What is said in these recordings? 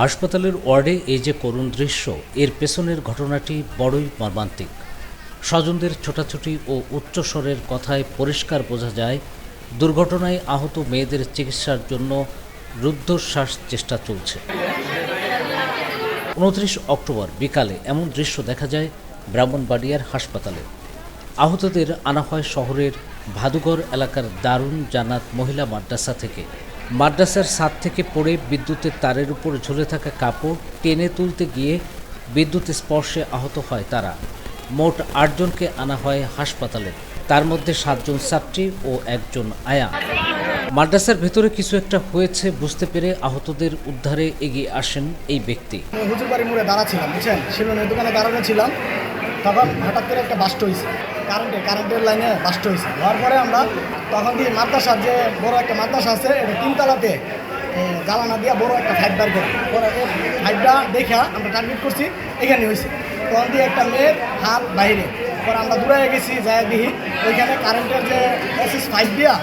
হাসপাতালের ওয়ার্ডে এই যে করুণ দৃশ্য, এর পেছনের ঘটনাটি বড়ই মর্মান্তিক। স্বজনদের ছোটাছুটি ও উচ্চস্বরের কথায় পরিষ্কার বোঝা যায়, দুর্ঘটনায় আহত মেয়েদের চিকিৎসার জন্য রুদ্ধশ্বাস চেষ্টা চলছে। উনত্রিশ অক্টোবর বিকালে এমন দৃশ্য দেখা যায় ব্রাহ্মণবাড়িয়ার হাসপাতালে। আহতদের আনা হয় শহরের ভাদুগড় এলাকার দারুণ জানাত মহিলা মাদ্রাসা থেকে। মাদ্রাসার ছাদ থেকে পড়ে বিদ্যুতের তারের উপর ঝুলে থাকা কাপড় টেনে তুলতে গিয়ে বিদ্যুৎ স্পর্শে আহত হয় তারা। মোট আটজনকে আনা হয় হাসপাতালে। তার মধ্যে সাতজন ছাত্রী ও একজন আয়া। মাদ্রাসার ভেতরে কিছু একটা হয়েছে বুঝতে পেরে আহতদের উদ্ধারে এগিয়ে আসেন এই ব্যক্তি। আমি হুজুরবাড়ি মোড়ে বুঝছেন? দোকানে দাঁড়ানো ছিলাম। তখন হঠাৎ করে একটা বাস্ট হয়েছে কারেন্টে কারেন্টের লাইনে বাস্ট হয়েছে হওয়ার পরে আমরা তখন দিয়ে মাদ্রাসার যে বড় একটা মাদ্রাসা আছে, এটা তিনতলাতে জ্বালানা দিয়া বড় একটা ফাইট বার করে। পরে ফাইটটা দেখা আমরা টার্গেট করছি, এখানে হয়েছে তখন দিয়ে একটা মেয়ের হাত বাইরে। পরে আমরা দূরে গেছি যাই দেখি ওইখানে কারেন্টের যে এসএস ফাইভ দিয়া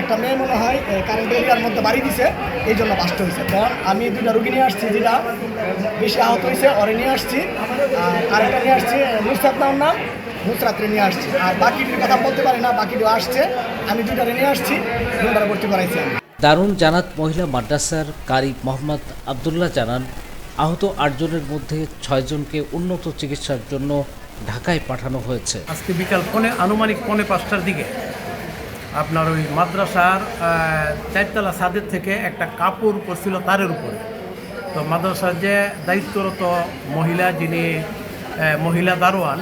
একটা মেয়ে মনে হয় কারেন্ট এরিয়ার মধ্যে বাড়ি দিছে এই জন্য বাস্ট হয়েছে। তখন আমি দুটা রুগী নিয়ে আসছি যেটা বেশি আহত হয়েছে ওরে নিয়ে আসছি আর আরেকটা নিয়ে আসছি নুসরাত নাম নাম নুসরাতরে নিয়ে আসছি। আর বাকিটির কথা বলতে পারি না বাকিটিও আসছে আমি দুটারে নিয়ে আসছি দুটারে ভর্তি করাইছি আমি। দারুণ জানাত মহিলা মাদ্রাসার কারি মোহাম্মদ আবদুল্লাহ জানান আহত আটজনের মধ্যে ছয়জনকে উন্নত চিকিৎসার জন্য ঢাকায় পাঠানো হয়েছে। আজকে বিকাল পনে আনুমানিক পনে পাঁচটার দিকে আপনার ওই মাদ্রাসার চারতলা ছাদের থেকে একটা কাপড় পড়ছিল তারের উপরে। তো মাদ্রাসার যে দায়িত্বরত মহিলা যিনি মহিলা দারোয়ান,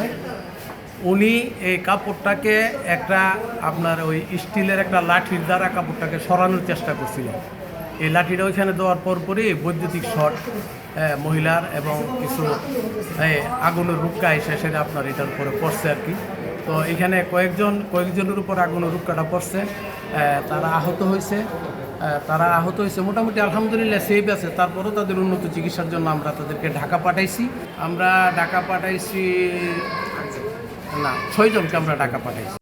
উনি এই কাপড়টাকে একটা আপনার ওই স্টিলের একটা লাঠির দ্বারা কাপড়টাকে সরানোর চেষ্টা করছিলেন। এই লাঠিটা ওইখানে দেওয়ার পরপরই বৈদ্যুতিক শট মহিলার এবং কিছু আগুনের রুক্কা এসে সেটা আপনার এটার উপরে পড়ছে আর কি। তো এখানে কয়েকজন, কয়েকজনের উপর আগুনের রুক্কাটা পড়ছে। তারা আহত হয়েছে। তারা আহত হয়েছে। মোটামুটি আলহামদুলিল্লাহ সেফ আছে। তারপরেও তাদের উন্নত চিকিৎসার জন্য আমরা তাদেরকে ঢাকা পাঠাইছি। আমরা ঢাকা পাঠাইছি, না, ছয়জনকে আমরা ঢাকা পাঠাইছি।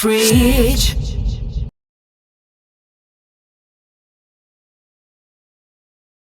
Fridge.